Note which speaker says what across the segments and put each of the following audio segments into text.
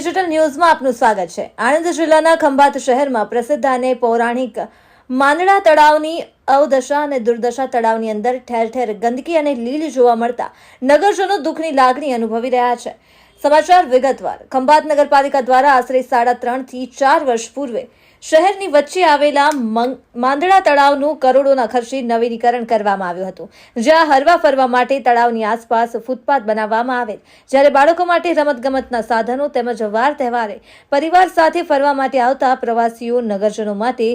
Speaker 1: ન્યૂઝમાં આપનું સ્વાગત છે. આણંદ જિલ્લાના ખંભાત શહેરમાં પ્રસિદ્ધ અને પૌરાણિક માંદડા તળાવની અવદશા અને દુર્દશા તળાવની અંદર ઠેર ઠેર ગંદકી અને લીલ જોવા મળતા નગરજનો દુઃખની લાગણી અનુભવી રહ્યા છે. સમાચાર વિગતવાર. ખંભાત નગરપાલિકા દ્વારા આશરે સાડા ત્રણથી ચાર વર્ષ પૂર્વે શહેરની વચ્ચે આવેલા માંદડા તળાવનું કરોડોના ખર્ચે નવીનીકરણ કરવામાં આવ્યું હતું. જ્યાં હરવા ફરવા માટે તળાવની આસપાસ ફૂટપાથ બનાવવામાં આવેલ. જ્યારે બાળકો માટે રમતગમતના સાધનો તેમજ વાર તહેવારે પરિવાર સાથે ફરવા માટે આવતા પ્રવાસીઓ નગરજનો માટે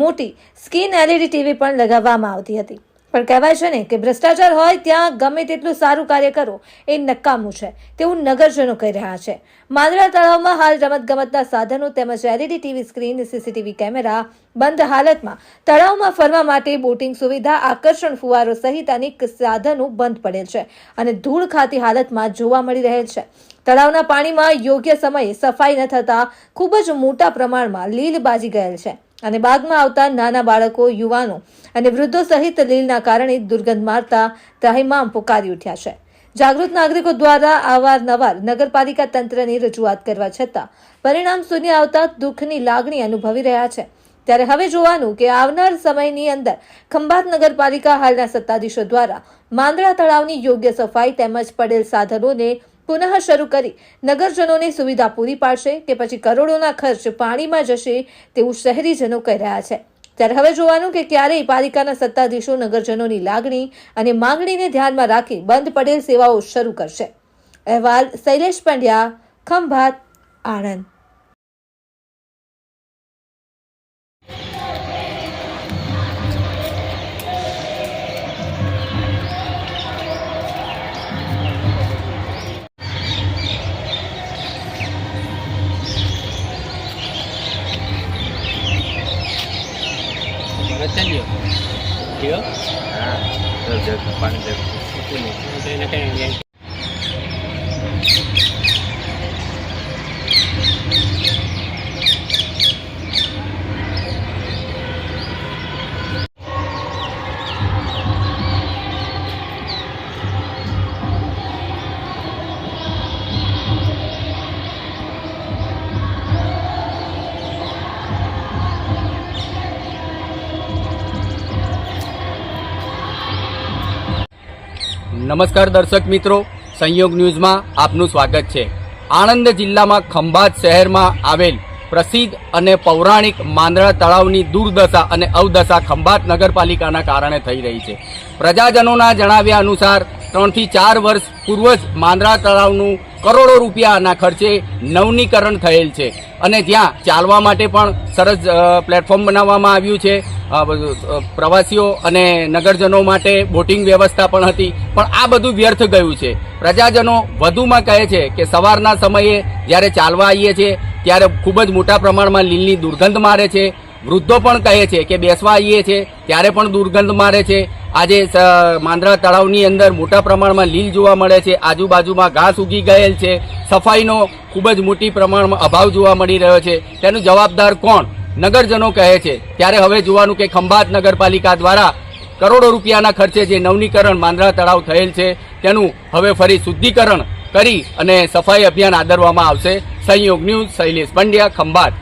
Speaker 1: મોટી સ્કીન એલઈડી ટીવી પણ લગાવવામાં આવતી હતી. પણ કહેવાય છે ને કે ભ્રષ્ટાચાર હોય ત્યાં ગમે તેટલું સારું કાર્ય કરો, એ નકામું છે. તેવું નગરજનો કહી રહ્યા છે. માંદરા તળાવમાં હાલ રમતગમતના સાધનો તેમજ LED TV screen CCTV camera બંધ હાલતમાં. તળાવમાં ફરવા માટે બોટિંગ સુવિધા, આકર્ષણ ફુવારો સહિત અનેક સાધનો બંધ પડેલ છે અને ધૂળ ખાતી હાલતમાં જોવા મળી રહેલ છે. તળાવના પાણીમાં યોગ્ય સમયે સફાઈ ન થતા ખૂબ જ મોટા પ્રમાણમાં લીલ બાજી ગયેલ છે. અને બાગમાં આવતા નાના બાળકો, યુવાનો અને વૃદ્ધો સહિત લીલના કારણે દુર્ગંધ મારતા ત્રાહિમામ પુકારી ઉઠ્યા છે. જાગૃત નાગરિકો દ્વારા અવારનવાર નગરપાલિકા તંત્રની રજૂઆત કરવા છતાં પરિણામ શૂન્ય આવતા દુઃખની લાગણી અનુભવી રહ્યા છે. ત્યારે હવે જોવાનું કે આવનાર સમયની અંદર ખંભાત નગરપાલિકા હાલના સત્તાધીશો દ્વારા માંદડા તળાવની યોગ્ય સફાઈ તેમજ પડેલ સાધનોને પુનઃ શરૂ કરી નગરજનોને સુવિધા પૂરી પાડશે કે પછી કરોડોના ખર્ચ પાણીમાં જશે તેવું શહેરીજનો કહી રહ્યા છે. ત્યારે હવે જોવાનું કે ક્યારેય પાલિકાના સત્તાધીશો નગરજનોની લાગણી અને માંગણીને ધ્યાનમાં રાખી બંધ પડેલ સેવાઓ શરૂ કરશે. અહેવાલ Shailesh Pandya, Khambhat, Anand.
Speaker 2: macam dia.
Speaker 3: Dia. Ha. Dia depan dia.
Speaker 2: Itu ni. Dia nak yang
Speaker 4: નમસ્કાર દર્શક મિત્રો, સંયોગ ન્યૂઝમાં આપનું સ્વાગત છે. આણંદ જિલ્લામાં ખંભાત શહેરમાં આવેલ પ્રસિદ્ધ અને પૌરાણિક માંદરા તળાવની દુર્દશા અને અવદશા ખંભાત નગરપાલિકાના કારણે થઈ રહી છે. પ્રજાજનોના જણાવ્યા અનુસાર, ત્રણથી ચાર વર્ષ પૂર્વ જ માંદરા તળાવનું કરોડો રૂપિયાના ખર્ચે નવનીકરણ થયેલ છે. અને ત્યાં ચાલવા માટે પણ સરસ પ્લેટફોર્મ બનાવવામાં આવ્યું છે. પ્રવાસીઓ અને નગરજનો માટે બોટિંગ વ્યવસ્થા પણ હતી. પણ આ બધું વ્યર્થ ગયું છે. પ્રજાજનો વધુમાં કહે છે કે સવારના સમયે જ્યારે ચાલવા આવીએ છીએ ત્યારે ખૂબ જ મોટા પ્રમાણમાં લીલની દુર્ગંધ મારે છે. વૃદ્ધો પણ કહે છે કે બેસવા આવીએ છીએ ત્યારે પણ દુર્ગંધ મારે છે. આજે માંદરા તળાવની અંદર મોટા પ્રમાણમાં લીલ જોવા મળે છે. આજુબાજુમાં ઘાસ ઉગી ગયેલ છે. સફાઈનો ખૂબ જ મોટી પ્રમાણમાં અભાવ જોવા મળી રહ્યો છે. તેનું જવાબદાર કોણ? નગરજનો કહે છે. ત્યારે હવે જોવાનું કે ખંભાત નગરપાલિકા દ્વારા કરોડો રૂપિયાના ખર્ચે જે નવનીકરણ માંદરા તળાવ થયેલ છે, તેનું હવે ફરી શુદ્ધિકરણ કરી અને સફાઈ અભિયાન આદરવામાં આવશે. સંયોગ ન્યૂઝ, શૈલેષ પંડ્યા, ખંભાત.